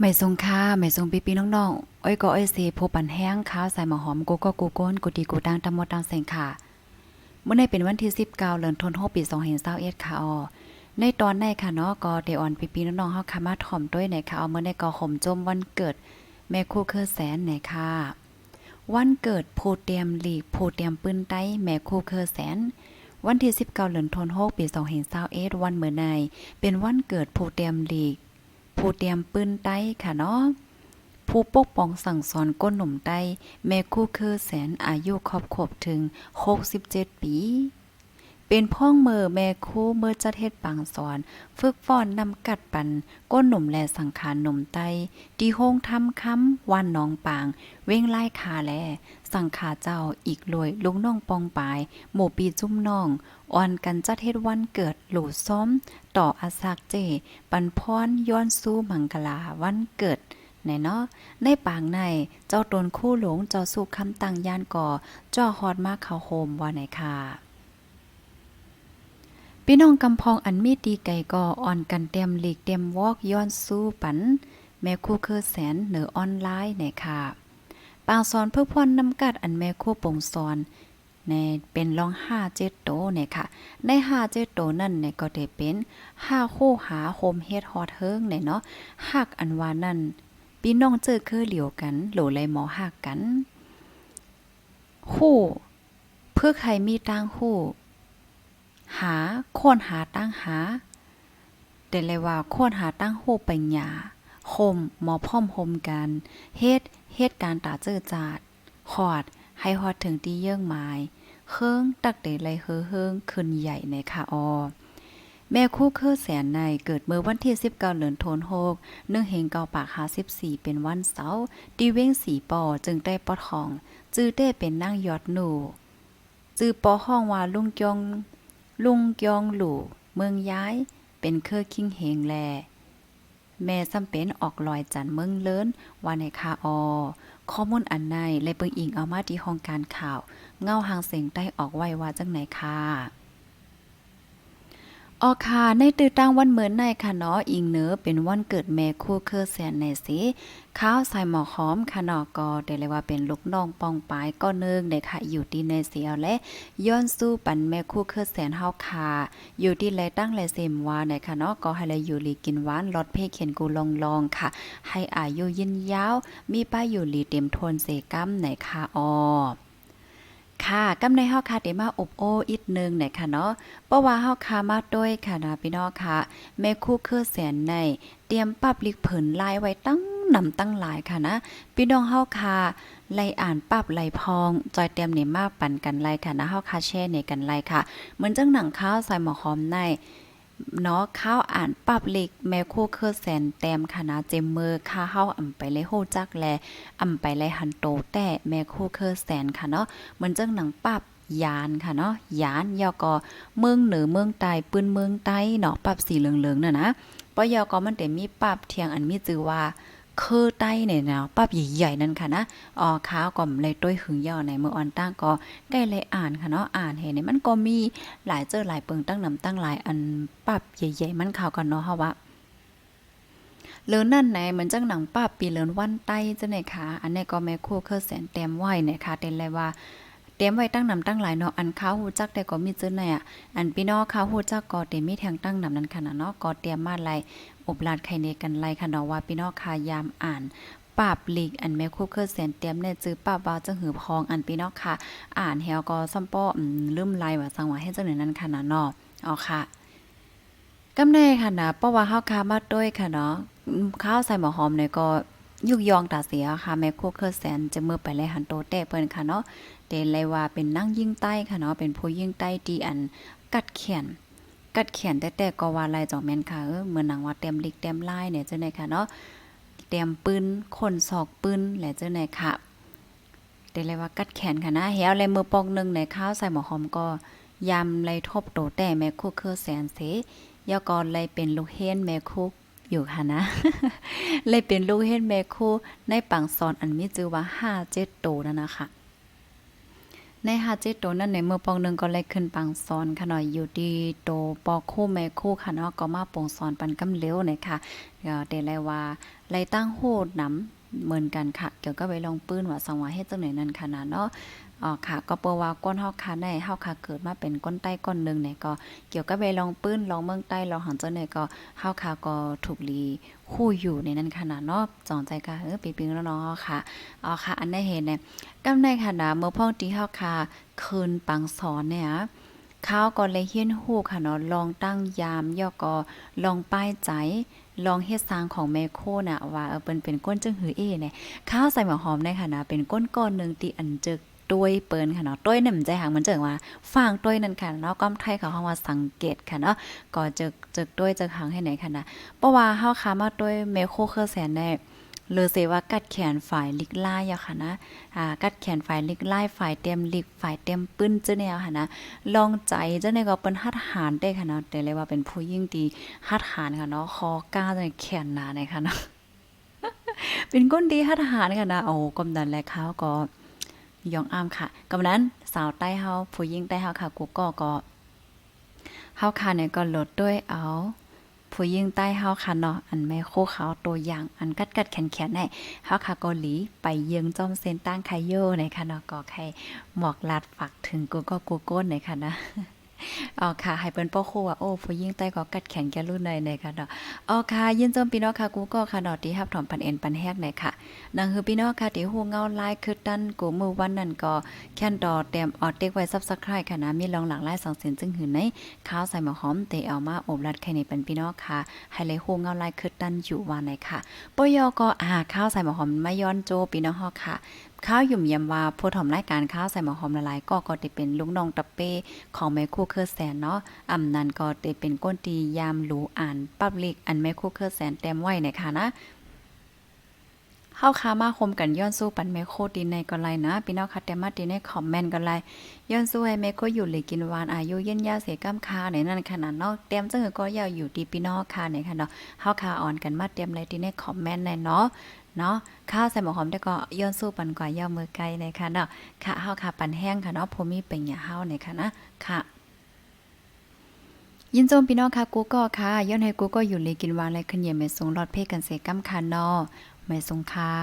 ไม่ทรงค่าไม่ทรงปีปีน้องๆ อ้อยก็อ้อยเสโพปันแห้งข้าวใส่หมอหอมกูก็กูก้นกูดีกูดังตำมดตังแสงค่ะ เมื่อในเป็นวันที่19เดือนธันวาคมปี2021ค่ะออในตอนในค่ะเนาะก็เดออนปีปีน้องๆเฮาค่ะมาถ่อมด้วยในค่ะเอาเมื่อในก็ห่มจมวันเกิด แม่ครูเคอแสนในค่ะ วันเกิดโพเตียมลีกโพเตียมปืนไต้แม่ครูเคอแสนวันที่19เดือนธันวาคมปี2021วันเมื่อในเป็นวันเกิดโพเตียมลีก ผู้เตรียมปืนไต้ค่ะเนาะผู้ปกป้องสั่งสอนก้นหนุ่มไต้แม่คู่คือแสนอายุครอบครบถึง 67 ปี เป็นพ่องเมอแม่คู่เมื่อจัดเฮ็ดปังสอน ฝึกฟ้อนนำกัดปัน ก้นหนุ่มแลสังขารหนุ่มไตดีโฮงทำคำวันน้องปาง เว้งไล่ขาแล สังขาเจ้าอีกลวยลุงน้องปองปาย หมู่ปีจุ้มน้องอ่อนกันจัดเฮ็ดวันเกิดหลู่ซ้อม ต่ออาซากเจ ปันพรย้อนสู้มังกลาวันเกิดไหนเนาะในปางในเจ้าตนคู่หลงเจ้าสุขคำตังยานก่อจ่อฮอดมาเขาโฮมว่าไหนค่ะ พี่น้องกำพองอันมีดีไก่ก่ออ่อนกันเต็มหลีกเต็มวอกย้อนสู้ปัน แม่คู่เคอแสนเหนือออนไลน์ไหนค่ะปางสอนเพื่อพ่นนำกัดอันแม่คู่ปงสอนในเป็นรองห้าเจ็ดโตเนี่ยค่ะ ในห้าเจ็ดโตนั่นเนี่ยก็ได้เป็นห้าคู่หาโฮมเฮดฮอดเฮิงเนี่ยเนาะหักอันวานั่นพี่น้องเจอคือเหลียวกันโหลเลยหมอหักกัน คู่ เพื่อใครมีตั้งคู่ หาโคนหาตั้งหาแต่เลยว่าโคนหาตั้งคู่ไปหยาคมหมอพร้อมโฮมกันเฮ็ดเฮ็ดการตาเจอจาดขอดให้ฮอดถึงที่เยื่องไม้เคิงตักเดไลเฮือเฮิงขึ้นใหญ่ในค่ะออแม่คู่เคอแสนในเกิดเมื่อวันที่ 19เดือนธันวาคมเนื่องเฮงเกาปาก54เป็นวันเสาร์ดีเว้งสีปอจึงได้ปอดของ จื้อได้เป็นนั่งยอดหนูจื้อปอห้องว่าลุงจง ลุงกยองหลู่เมืองย้ายเป็นเคอคิงเฮงแล แม่ซ้ำเป็นออกลอยจันเมืองเลินวันในคาออ ข้อมูลอันในเลยเปิงอิงเอามาที่ห้องการข่าว เงาหางเสียงใต้ออกไว้ว่าจังไหนค่ะ ออค่ะ ในตือตั้งวันเหมือนในค่ะเนาะอิงเนอเป็นวันเกิดแม่คู่เคอแสนในสิข้าวใส่หมอหอมค่ะเนาะก็ได้เลยว่าเป็นลูกน้องปองปายก็เนึงได้ค่ะอยู่ที่ในเสียวและย้อนสู้ปันแม่คู่เคอแสนเฮาค่ะอยู่ที่ไรตั้งไรเสมว่าในค่ะเนาะก็ให้เลยอยู่ลีกินหวานลดเพเขียนกูลองลองค่ะ ให้อายุยืนยาว มีป้ายอยู่ลีเต็มทนเสกัมในค่ะออ ค่ะกำในเฮาค่ะได้มาอบโอ้อีกนึงเนี่ยค่ะเนาะเพราะว่าเฮาค่ะมาด้วยค่ะนะพี่น้องค่ะแม่คู่คือแสนในเตรียมปรับลิกเผินลายไว้ตั้งนำตั้งหลายค่ะนะพี่น้องเฮาค่ะไล่อ่านปรับไล่พองจอยเตรียมเนี่ยมาปั่นกันไล่ค่ะนะเฮาค่ะแช่ในกันไล่ค่ะ เหมือนจังหนังข้าวใส่หมอหอมใน เนาะข้าวอ่านปับเล็กแม่คู่เครือแสนแต้มค่ะนะเจมเมอร์ข้าเฮาอ่ำไปเลยโฮจักแลอ่ำไปเลยหันโตแต่แม่คู่เครือแสนค่ะเนาะเหมือนจังหนังปับยานค่ะเนาะยานยอกอเมืองเหนือเมืองใต้ปืนเมืองใต้เนาะปับสีเหลืองๆน่ะนะปยอกอมันแต่มีปับเทียงอันมีจื่อว่า คือใต้เนี่ยเนาะปรับใหญ่ๆนั่นค่ะนะอ๋อข้าวก็เลยต้วยหึงยาวในเมื่อออนตั้งก็ใกล้เลยอ่านค่ะเนาะอ่านเห็นเนี่ยมันก็มีหลายเจอหลายเปิงตั้งนำตั้งหลายอันปรับใหญ่ๆมันข่าวกันเนาะเฮาว่าเลินนั่นไหนเหมือนจังหนังป้าปีเลินวันใต้จังไหนคะอันนี้ก็แม่ครู่เคอแสนเต็มไว้เนี่ยค่ะเต็มเลยว่าเต็มไว้ตั้งนำตั้งหลายเนาะอันข้าวฮู้จักแต่ก็มีเจอไหนอะอันพี่น้องข้าวฮู้จักก็เต็มมีแทงตั้งนำนั้นค่ะเนาะก็เตรียมมาไล อบลาดไข่เนกันไลค่ะเนาะว่าพี่น้องคายามอ่านปราบลีกอันแม่คู่เคอแสนเตรียมเนี่ยจื้อปราบว่าจังหือพองอันพี่น้องค่ะ อ่านแฮวก็ซัมป้อืมลืมไลว่าสังว่าให้จังไหนนั้นค่ะนะเนาะอ๋อค่ะกำแน่ค่ะนะเพราะว่าเฮาคามาด้วยค่ะเนาะอืมข้าวใส่หมอหอมเนี่ยก็ยุกยองตาเสียค่ะแม่โคเคอร์แสนจะเมื่อไปเลยหันโตแต้เปิ้นค่ะเนาะเดนเลยว่าเป็นนั่งยิ่งใต้ค่ะเนาะเป็นผู้ยิ่งใต้ดีอันกัดแขน กัดแขนแต่แต่ก็ว่าลายจอกแม่นค่ะเออเหมือนหนังว่าเต็มลิกเต็มลายเนี่ยเจังได๋ค่ะเนาะเต็มปืนคนศอกปืนแหละจังได๋ค่ะเดเลยว่ากัดแขนค่ะนะเหี่ยวเลยมือปอกหนึงในข้าวใส่หมอหอมก็ยำเลยทบโตแต่แม่คุกคือแสนเสยอกอนเลยเป็นลูกเฮนแม่คุกอยู่ค่ะนะ เลยเป็นลูกเฮนแม่คุในปังซอนอันมีชื่อว่า5 7โตนั่นนะคะ ในฮาจิโตนั่นในเมื่อปองหนึงก็เลยขึ้นปังซอนค่ะหน่อยอยู่ดีโตปอคู่แม่คู่ค่ะเนาะก็มาปองซอนปันกำเหลวเนี่ยค่ะเดี๋ยวเดลยว่าไลตั้งโหดนำเหมือนกันค่ะ เกี่ยวกับไปลองปื้นว่าสังวาให้เจังไหนนั่นค่ะนะเนาะ อ๋อค่ะ ก็เปว่าก้นเฮาค่ะในเฮาค่ะเกิดมาเป็นก้นใต้ก้นหนึงเนี่ยก็เกี่ยวกับไปลองปื้นลองเมืองใต้ลองหันเจ้าเนี่ยก็เฮาค่ะก็ถูกลีคู่อยู่ในนั้นค่ะนะเนาะจองใจก็เออปีปิงแล้วเนาะค่ะอ๋อค่ะ อันได้เห็นเนี่ยกำในค่ะนะเมื่อพ่องตีเฮาค่ะคืนปังสอนเนี่ยข้าวก็เลยเฮียนฮู้ค่ะเนาะลองตั้งยามย่อก็ลองป้ายใจลองเฮ็ดสร้างของแม่โคน่ะว่าเออเปิ้นเป็นก้นจึงหือเอเนี่ยข้าวใส่หมอหอมในค่ะนะเป็นก้นก้อนหนึงที่อันจึก ต้วยเปิ้นค่ะเนาะต้วยเนี่ยมันใจหางมันเจิงว่าฟางต้วยนั่นค่ะเนาะก้อมไทยเขาเฮาว่าสังเกตค่ะเนาะก็จึกจึกต้วยจึกหางให้ไหนค่ะนะเพราะว่าเฮาค้ามาต้วยแม่โคเคอแสนแน่เลยเสว่ากัดแขนฝ่ายลิกล่ายอะค่ะนะอ่ากัดแขนฝ่ายลิกล่ายฝ่ายเต็มลิกฝ่ายเต็มปื้นเจ้าแนวค่ะนะ ลองใจเจ้าเนี่ยก็เปิ้นฮัดหารได้ค่ะเนาะแต่เลยว่าเป็นผู้ยิ่งดีฮัดหารค่ะเนาะ คอกล้าจังแขนหนาเนี่ยค่ะเนาะ เป็นก้นดีฮัดหารค่ะนะ โอ้กำดันและข้าก็ ยองอ้ามค่ะกำนั้นสาวใต้เฮาผู้ยิ่งใต้เฮาค่ะกูก็ก็เฮาค่ะเนี่ยก็ลดด้วยเอาผู้ยิ่งใต้เฮาค่ะเนาะอันแม่โคเขาตัวอย่างอันกัดกัดแขนแขนๆให้เฮาค่ะเกาหลีไปเยืองจอมเซนตั้งไคโยในค่ะเนาะก็ใครหมอกลาดฝากถึงกูก็กูโก้ในค่ะนะ อ๋อค่ะให้เปิ้นป้อโคว่าโอ้ผู้ยิ่งใต้ก็กัดแขนแกรุ่นในในค่ะเนาะอ๋อค่ะยินจมพี่น้องค่ะกูก็ค่ะเนาะที่ฮับถอมปันเอ็นปันแฮกในค่ะนังคือพี่น้องค่ะที่ฮู้เงาลายคือตันกูมือวันนั้นก็แค่นดอเต็มออดเต็กไว้ Subscribe ค่ะนะมีรองหลังลาย2เส้นจึงหือในข้าวใส่หมอหอมเตเอามาอบรัดไข่ในเป็นพี่น้องค่ะให้เลยฮู้เงาลายคือตันอยู่ว่าในค่ะปยก็อ่าข้าวใส่หมอหอมมาย้อนโจพี่น้องเฮาค่ะข้าวหยุ่มเยี่ยมว่าผู้ถมรายการข้าวใส่หมอหอมละลายก็ก็ได้เป็นลูกน้องตะเป้ของแม่คู่เครือแสนเนาะอำนั้นก็ได้เป็นก้นตียามหรูอ่านปับลิกอันแม่คู่เครือแสนเต็มไว้นะคะนะ เฮาค้ามาคมกันย้อนสู้ปันแม่โคดีในก็ไลนะพี่น้องค่ะแต่มาดีในคอมเมนต์ก็ไลย้อนสู้ให้แม่โคอยู่เลยกินหวานอายุเย็นยาเสก้ำคาในนั้นขนาดเนาะเต็มจังก็ยาวอยู่ดีพี่น้องค่ะในค่ะเนาะเฮาค้าอ่อนกันมาเต็มเลยดีในคอมเมนต์ในเนาะเนาะข้าวใส่หมอหอมแต่ก็ย้อนสู้ปันกว่าย่ามือไกลนะคะเนาะค่ะเฮาค่ะปันแห้งค่ะเนาะผมมีเป็นอย่าเฮาเนี่ยค่ะนะค่ะยินโจมพี่น้องค่ะกูก็ค่ะย้อนให้กูก็อยู่เลยกินวานเลยขึ้นเย็นแม่สงหลอดเพกันเสก้ำค่ะเนาะ ไม่ทรงค่า